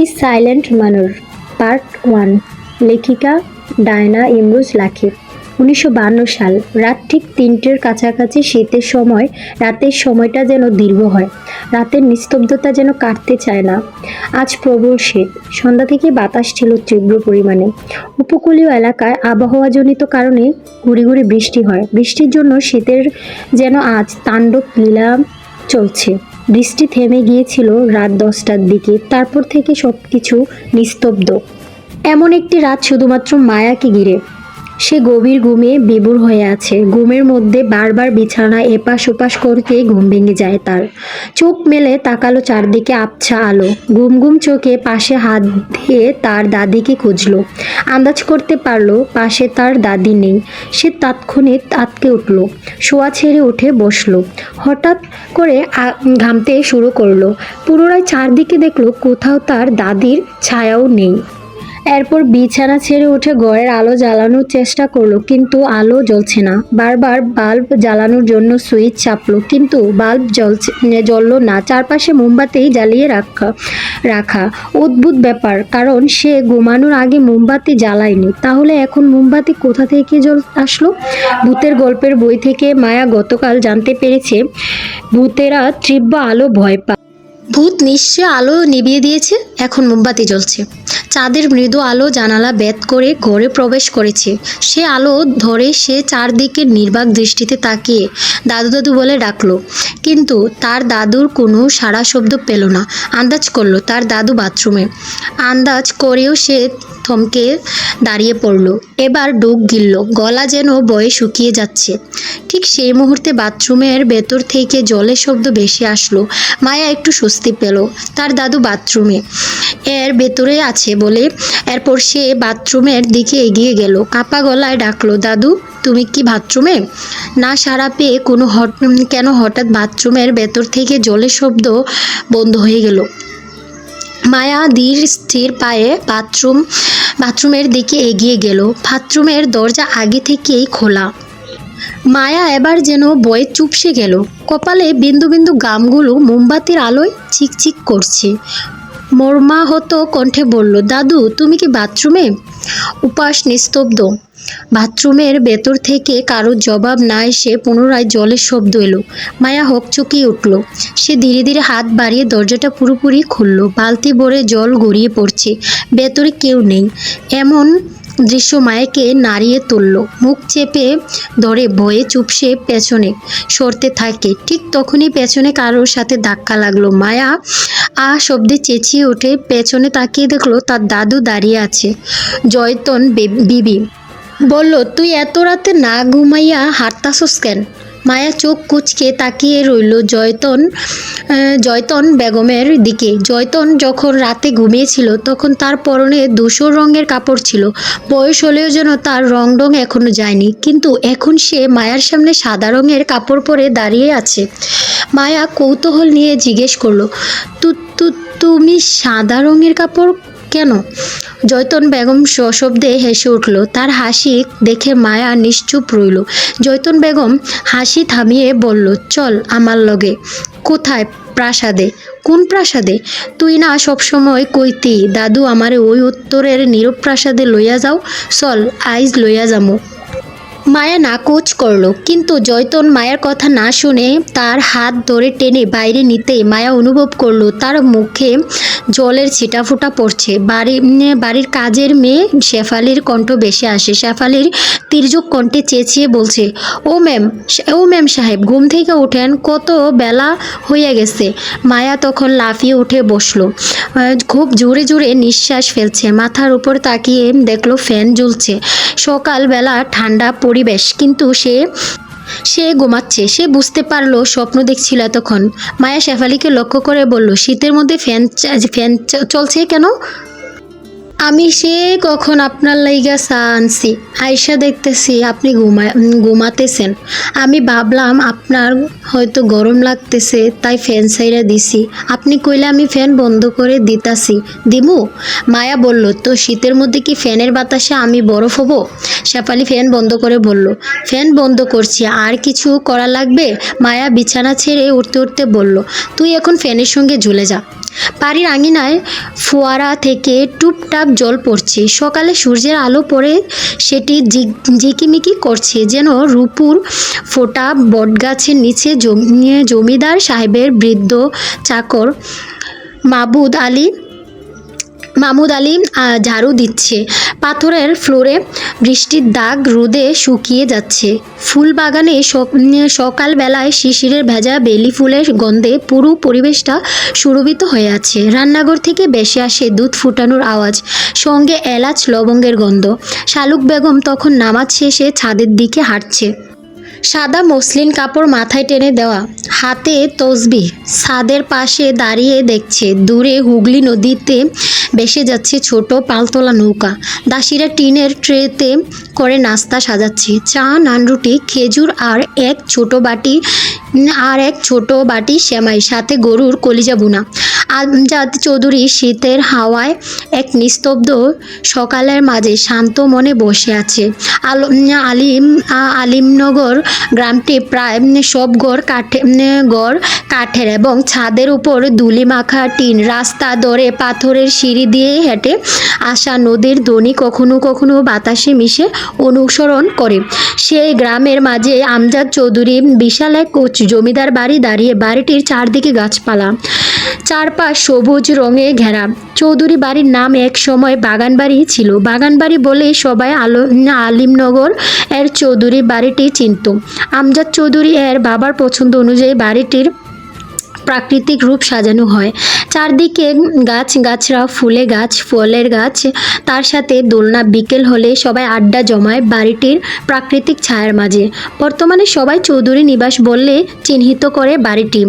দি silent মানুর, part one, লেখিকা Diana Imroz লাখি উনিশশো সাল, রাত ঠিক তিনটের কাছাকাছি শীতের সময়, রাতের সময়টা যেন দীর্ঘ হয়। রাতের নিস্তব্ধতা যেন কাটতে চায় না। আজ প্রবল শীত, সন্ধ্যা থেকে বাতাস ছিল তীব্র পরিমাণে। উপকূলীয় এলাকায় আবহাওয়াজনিত কারণে ঘুরি ঘুরি বৃষ্টি হয়। বৃষ্টির জন্য শীতের যেন আজ তাণ্ডব লীলা চলছে। বৃষ্টি থেমে গিয়েছিল রাত দশটার দিকে, তারপর থেকে সব কিছু নিস্তব্ধ। এমন একটি রাত শুধুমাত্র মায়াকে ঘিরে। সে গভীর ঘুমে বিবুর হয়ে আছে। ঘুমের মধ্যে বারবার বিছানা এপাশ ওপাশ করতে ঘুম ভেঙে যায় তার। চোখ মেলে তাকালো চারদিকে আবছা আলো। ঘুম ঘুম চোখে পাশে হাত দিয়ে তার দাদিকে খুঁজলো। আন্দাজ করতে পারল পাশে তার দাদি নেই। সে তাৎক্ষণিক আতকে উঠল। শোয়া ছেড়ে উঠে বসল। হঠাৎ করে ঘামতে শুরু করল। পুনরায় চারদিকে দেখল কোথাও তার দাদির ছায়াও নেই। এরপর বিছানা ছেড়ে উঠে ঘরের আলো জ্বালানোর চেষ্টা করল, কিন্তু আলো জ্বলছে না। বারবার বাল্ব জ্বালানোর জন্য সুইচ চাপলো, কিন্তু বাল্ব জ্বলছে জ্বললো না। চারপাশে মোমবাতি জ্বালিয়ে রাখা রাখা অদ্ভুত ব্যাপার, কারণ সে ঘুমানোর আগে মোমবাতি জ্বালায়নি। তাহলে এখন মোমবাতি কোথা থেকে জল আসলো? ভূতের গল্পের বই থেকে মায়া গতকাল জানতে পেরেছে, ভূতেরা তীব্র আলো ভয় পায় ভূত নিশ্চয় আলো নিভিয়ে দিয়েছে? এখন মোমবাতি জ্বলছে। চাঁদের মৃদু আলো জানালা বেদ করে ঘরে প্রবেশ করেছে। সে আলো ধরে সে চারদিকে নির্বাক দৃষ্টিতে তাকিয়ে দাদু দাদু বলে ডাকলো। কিন্তু তার দাদুর কোনো সারা শব্দ পেল না। আন্দাজ করল তার দাদু বাথরুমে। আন্দাজ করেও সে থমকে দাঁড়িয়ে পড়ল। এবার ডুব গিলল। গলা যেন বয়ে শুকিয়ে যাচ্ছে। ঠিক সেই মুহূর্তে বাথরুমের ভেতর থেকে জলের শব্দ বেশি আসলো। মায়া একটু স্বস্তি পেল তার দাদু বাথরুমে। এর ভেতরে আছে বলে এরপর সে বাথরুমের দিকে এগিয়ে গেল। কাপা গলায় ডাকলো, দাদু, তুমি কি বাথরুমে? না, সারা পেয়ে কোনো হট কেন হঠাৎ বাথরুমের ভেতর থেকে জলের শব্দ বন্ধ হয়ে গেল। মায়া ধীর স্থির পায়ে বাথরুম বাথরুমের দিকে এগিয়ে গেল। বাথরুমের দরজা আগে থেকেই খোলা। মায়া এবার যেন বয়ে চুপসে গেল। কপালে বিন্দু বিন্দু গামগুলো মোমবাতির আলোয় চিকচিক করছে। মর্মাহত কণ্ঠে বলল, দাদু, তুমি কি বাথরুমে? উপাস নিস্তব্ধ। বাথরুমের ভেতর থেকে কারোর জবাব না এসে পুনরায় জলের শব্দ এলো। মায়া হকচকিয়ে উঠল। সে ধীরে ধীরে হাত বাড়িয়ে দরজাটা পুরোপুরি খুলল। বালতি ভরে জল গড়িয়ে পড়ছে। ভেতরে কেউ নেই। এমন দৃশ্য মায়াকে নাড়িয়ে তুলল। মুখ চেপে ধরে ভয়ে চুপসে পেছনে সরতে থাকে। ঠিক তখনই পেছনে কারোর সাথে ধাক্কা লাগল। মায়া আ শব্দে চেঁচিয়ে উঠে পেছনে তাকিয়ে দেখল তার দাদু দাঁড়িয়ে আছে। জয়তন বিবি। বলল, তুই এত রাতে না ঘুমাইয়া হাঁটতাছস কেন? মায়া চোখ কুচকে তাকিয়ে রইল জয়তন জয়তন বেগমের দিকে। জয়তন যখন রাতে ঘুমিয়েছিল, তখন তার পরনে ধূসর রঙের কাপড় ছিল। বয়স হলেও যেন তার রং রং এখনও যায়নি। কিন্তু এখন সে মায়ার সামনে সাদা রঙের কাপড় পরে দাঁড়িয়ে আছে। মায়া কৌতূহল নিয়ে জিজ্ঞেস করল তু তুমি সাদা রঙের কাপড় কেন? জয়তন বেগম সশব্দে হেসে উঠল, তার হাসি দেখে মায়া নিশ্চুপ রইল। জয়তন বেগম হাসি থামিয়ে বলল, চল আমার লগে। কোথায় প্রাসাদে? কোন প্রাসাদে? তুই না সবসময় কইতি, দাদু আমারে ওই উত্তরের নীরব প্রাসাদে লইয়া যাও, চল আইজ লইয়া যামু। মায়া নাকচ করল, কিন্তু জয়তন মায়ের কথা না শুনে তার হাত ধরে টেনে বাইরে নিতে মায়া অনুভব করল, তার মুখে জলের ছিটাফোঁটা পড়ছে। বাড়ি বাড়ির কাজের মেয়ে শেফালির কণ্ঠ বেশি আসে। শেফালির তির্যক কণ্ঠে চেঁচিয়ে বলছে, ও ম্যাম ও ম্যাম সাহেব, ঘুম থেকে ওঠেন কত বেলা হয়ে গেছে। মায়া তখন লাফিয়ে উঠে বসল। খুব জোরে জোরে নিঃশ্বাস ফেলছে, মাথার উপর তাকিয়ে দেখল ফ্যান ঝুলছে সকালবেলা ঠান্ডা পরিবেশ, কিন্তু সে সে ঘুমাচ্ছে। সে বুঝতে পারল, স্বপ্ন দেখছিল এতক্ষণ। মায়া শেফালিকে লক্ষ্য করে বলল, শীতের মধ্যে ফ্যান ফ্যান চলছে কেন? আমি সে কখন আপনার লাইগা চা আনছি। আয়সা দেখতেছি আপনি ঘুমা ঘুমাতেছেন। আমি ভাবলাম আপনার হয়তো গরম লাগতেছে, তাই ফ্যান সাইরা দিছি। আপনি কইলে আমি ফ্যান বন্ধ করে দিতাছি। দিমু? মায়া বলল, তো শীতের মধ্যে কি ফ্যানের বাতাসে আমি বরফ হব? শেফালি ফ্যান বন্ধ করে বলল, ফ্যান বন্ধ করছি, আর কিছু করা লাগবে? মায়া বিছানা ছেড়ে উঠতে উঠতে বলল, তুই এখন ফ্যানের সঙ্গে ঝুলে যা। বাড়ির আঙিনায় ফোয়ারা থেকে টুপটাপ জল পড়ছে। সকালে সূর্যের আলো পড়ে সেটি ঝিক- ঝিকিমিকি করছে যেন রূপুর ফোটা বটগাছের নিচে জমিয়ে জমিদার সাহেবের বৃদ্ধ চাকর মাবুদ আলী মামুদ আলী ঝাড়ু দিচ্ছে। পাথরের ফ্লোরে বৃষ্টির দাগ রোদে শুকিয়ে যাচ্ছে। ফুল বাগানে সকালবেলায় শিশিরের ভেজা বেলি ফুলের গন্ধে পুরো পরিবেশটা সুরভিত হয়ে আছে। রান্নাঘর থেকে বেশি আসে দুধ ফুটানোর আওয়াজ, সঙ্গে এলাচ, লবঙ্গের গন্ধ। শালুক বেগম তখন নামাজ শেষে ছাদের দিকে হাঁটছে। সাদা মসলিন কাপড় মাথায় টেনে দেওয়া। হাতে তসবি ছাদের পাশে দাঁড়িয়ে দেখছে। দূরে হুগলি নদীতে ভেসে যাচ্ছে ছোট পালতোলা নৌকা। দাসীরা টিনের ট্রেতে করে নাস্তা সাজাচ্ছে। চা, নানরুটি, খেজুর আর এক ছোট বাটি, আর এক ছোট বাটি সেমাই, সাথে গরুর কলিজা বুনা আমজাদ চৌধুরী শীতের হাওয়ায় এক নিস্তব্ধ সকালের মাঝে শান্ত মনে বসে আছে। আল আলিম আলিমনগর গ্রামটি প্রায় সব গড় কাঠে গড় কাঠের এবং ছাদের উপর দুলি মাখা টিন, রাস্তা দরে পাথরের সিঁড়ি দিয়ে হেঁটে আসা নদীর ধ্বনি কখনো কখনো বাতাসে মিশে অনুসরণ করে। সেই গ্রামের মাঝে আমজাদ চৌধুরী বিশাল এক উঁচু জমিদার বাড়ি দাঁড়িয়ে বাড়িটির চারদিকে গাছপালা, চারপাশ সবুজ রঙে ঘেরা। চৌধুরী বাড়ির নাম এক সময় বাগান বাড়ি ছিল। বাগান বাড়ি বলে সবাই আলো আলিমনগর এর চৌধুরী বাড়িটি চিনত। আমজাদ চৌধুরী এর বাবার পছন্দ অনুযায়ী বাড়িটির প্রাকৃতিক রূপ সাজানো হয়। চারদিকে গাছ গাছরা ফুলে গাছ, ফলের গাছ, তার সাথে দোলনা, বিকেল হলে সবাই আড্ডা জমায় বাড়িটির প্রাকৃতিক ছায়ার মাঝে। বর্তমানে সবাই চৌধুরী নিবাস বললে চিহ্নিত করে বাড়িটি।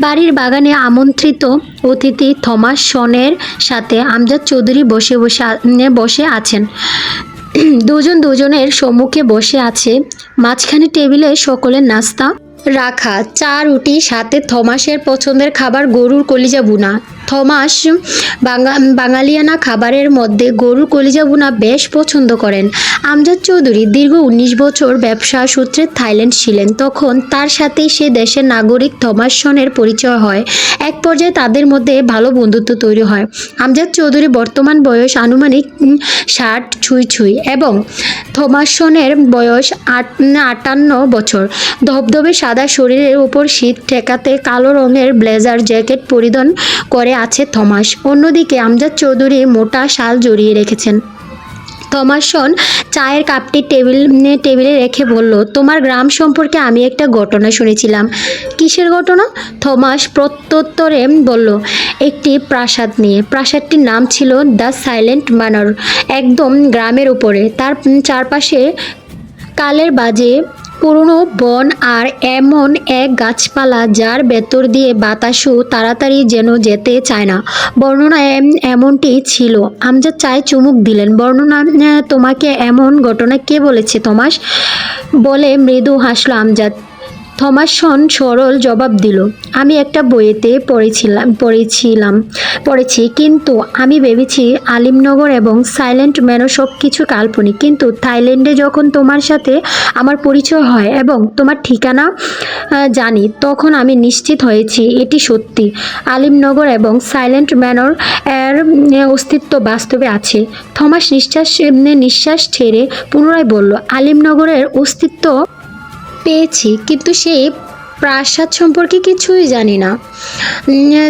বাড়ির বাগানে আমন্ত্রিত অতিথি থমাস সনের সাথে আমজাদ চৌধুরী বসে বসে বসে আছেন। দুজন দুজনের সম্মুখে বসে আছে মাঝখানে টেবিলে সকলের নাস্তা রাখা চা রুটি সাথে থমাসের পছন্দের খাবার গরুর কলিজা বুনা। থমাস বাঙা, বাঙালিয়ানা খাবারের মধ্যে গরুর কলিজা বুনা বেশ পছন্দ করেন। আমজাদ চৌধুরী দীর্ঘ উনিশ বছর ব্যবসা সূত্রে থাইল্যান্ড ছিলেন। তখন তার সাথেই সে দেশের নাগরিক থমাস সনের পরিচয় হয়। এক পর্যায়ে তাদের মধ্যে ভালো বন্ধুত্ব তৈরি হয়। আমজাদ চৌধুরী বর্তমান বয়স আনুমানিক ষাট, ছুঁই ছুঁই এবং থমাসনের বয়স আট আটান্ন বছর। ধবধবে সাদা শরীরের উপর শীত ঠেকাতে কালো রঙের ব্লেজার জ্যাকেট পরিধান করে আছে থমাস। অন্যদিকে আমজাদ চৌধুরী মোটা শাল জড়িয়ে রেখেছেন। থমাসন চায়ের কাপটি টেবিল টেবিলে রেখে বলল, তোমার গ্রাম সম্পর্কে আমি একটা ঘটনা শুনেছিলাম। কিসের ঘটনা? থমাস প্রত্যুত্তরে বলল, একটি প্রাসাদ নিয়ে। প্রাসাদটির নাম ছিল দ্য সাইলেন্ট ম্যানর, একদম গ্রামের উপরে। তার চারপাশে কালের বাজে পুরনো বন আর এমন এক গাছপালা যার ভেতর দিয়ে বাতাসও তাড়াতাড়ি যেন যেতে চায় না। বর্ণনা এমনটি ছিল। আমজাদ চায় চুমুক দিলেন। বর্ণনা, তোমাকে এমন ঘটনা কে বলেছে, তোমাস? বলে মৃদু হাসলো আমজাদ। থমাসন সরল জবাব দিল, আমি একটা বইয়েতে পড়েছিলাম পড়েছিলাম, পড়েছি, কিন্তু আমি ভেবেছি আলিমনগর এবং সাইলেন্ট ম্যানও সব কিছু কাল্পনিক। কিন্তু থাইল্যান্ডে যখন তোমার সাথে আমার পরিচয় হয় এবং তোমার ঠিকানা জানি, তখন আমি নিশ্চিত হয়েছি এটি সত্যি। আলিমনগর এবং সাইলেন্ট ম্যানর এর অস্তিত্ব বাস্তবে আছে। থমাস নিঃশ্বাস নিঃশ্বাস ছেড়ে পুনরায় বলল, আলিমনগরের অস্তিত্ব পেয়েছি কিন্তু সেই প্রাসাদ সম্পর্কে কিছুই জানি না।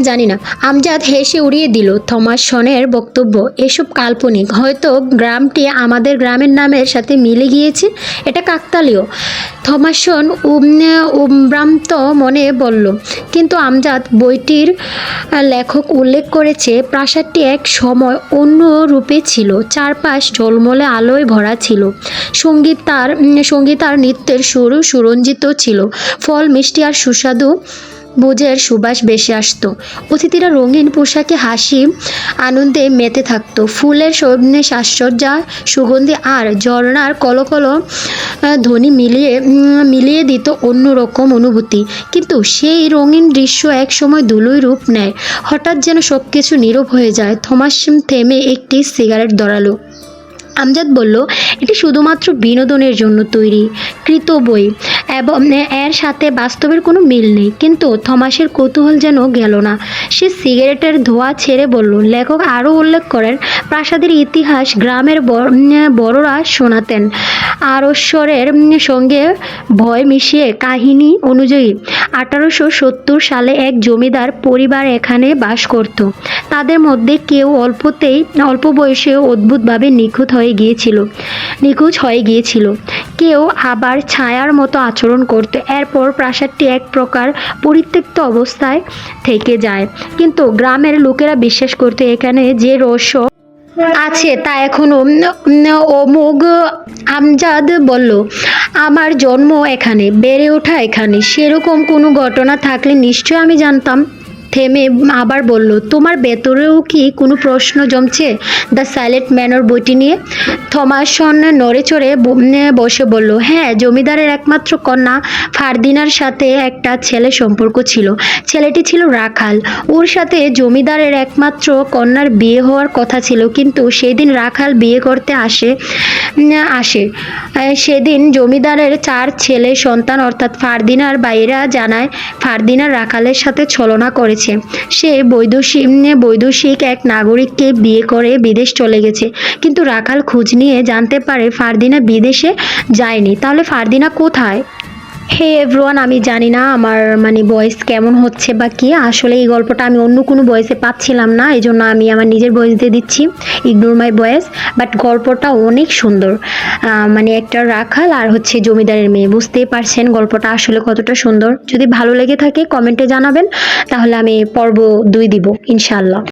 জানি না। আমজাদ হেসে উড়িয়ে দিল থমাস সনের বক্তব্য, এসব কাল্পনিক। হয়তো গ্রামটি আমাদের গ্রামের নামের সাথে মিলে গিয়েছে। এটা কাকতালীয়। থমাসন উম্রান্ত মনে বলল, কিন্তু আমজাদ বইটির লেখক উল্লেখ করেছে, প্রাসাদটি এক সময় অন্য রূপে ছিল। চারপাশ ঝলমলে আলোয় ভরা ছিল। সংগীত তার সংগীত আর নৃত্যের সুর সুরঞ্জিত ছিল। ফল মিষ্টি আর সুস্বাদু ভোজের সুবাস বেশি আসতো। অতিথিরা রঙিন পোশাকে হাসি, আনন্দে মেতে থাকতো। ফুলের সৌম্যে সাজসজ্জা, সুগন্ধি আর ঝর্ণার কলকল ধ্বনি মিলিয়ে মিলিয়ে দিত অন্যরকম অনুভূতি। কিন্তু সেই রঙিন দৃশ্য এক সময় দুলুই রূপ নেয়। হঠাৎ যেন সব কিছু নীরব হয়ে যায়। থমাস থেমে একটি সিগারেট ধরালো। আমজাদ বলল, এটি শুধুমাত্র বিনোদনের জন্য তৈরি, কৃত বই। এবং এর সাথে বাস্তবের কোনো মিল নেই। কিন্তু থমাসের কৌতূহল যেন গেল না। সে সিগারেটের ধোঁয়া ছেড়ে বলল, লেখক আরও উল্লেখ করেন, প্রাসাদের ইতিহাস গ্রামের বড়- বড়রা শোনাতেন। আরশ্বরের সঙ্গে ভয় মিশিয়ে কাহিনী অনুযায়ী আঠারোশো সত্তর সালে এক জমিদার পরিবার এখানে বাস করত। তাদের মধ্যে কেউ অল্পতেই, অল্প বয়সেও অদ্ভুতভাবে নিখুঁত হয়ে গিয়েছিল, নিখোঁজ হয়ে গিয়েছিল। কেউ আবার ছায়ার মতো আচরণ করত। এরপর প্রাসাদটি এক প্রকার পরিত্যক্ত অবস্থায় থেকে যায়। কিন্তু গ্রামের লোকেরা বিশ্বাস করত, এখানে যে রহস্য আছে তা এখনও অমুক আমজাদ বলল, আমার জন্ম এখানে, বেড়ে ওঠা এখানে। সেরকম কোনো ঘটনা থাকলে নিশ্চয় আমি জানতাম। থেমে আবার বলল, তোমার ভেতরেও কি কোনো প্রশ্ন জমছে? দ্য সাইলেন্ট ম্যানর বইটি নিয়ে? থমাসন নড়ে চড়ে বসে বলল হ্যাঁ জমিদারের একমাত্র কন্যা ফারদিনার সাথে একটা ছেলে সম্পর্ক ছিল। ছেলেটি ছিল রাখাল। ওর সাথে জমিদারের একমাত্র কন্যার বিয়ে হওয়ার কথা ছিল, কিন্তু সেদিন রাখাল বিয়ে করতে আসে আসে। সেদিন জমিদারের চার ছেলে সন্তান অর্থাৎ ফারদিনার বাইরা জানায় ফারদিনার রাখালের সাথে ছলনা করেছে। সে বৈদেশিক বৈদেশিক এক নাগরিককে বিয়ে করে বিদেশ চলে গেছে। কিন্তু রাখাল খোঁজ নিয়ে জানতে পারে ফারদিনা বিদেশে যায়নি। তাহলে ফারদিনা কোথায়? হে এভরিওয়ান আমি জানি না আমার মানে ভয়েস কেমন হচ্ছে বা কি। আসলে এই গল্পটা আমি অন্য কোনো ভয়েসে পাচ্ছিলাম না এই জন্য আমি আমার নিজের ভয়েস দিয়ে দিচ্ছি। ইগনোর মাই ভয়েস বাট গল্পটা অনেক সুন্দর। মানে একটা রাখাল আর হচ্ছে জমিদারের মেয়ে, বুঝতেই পারছেন গল্পটা আসলে কতটা সুন্দর। যদি ভালো লেগে থাকে কমেন্টে জানাবেন, তাহলে আমি পর্ব দুই দিব ইনশাল্লাহ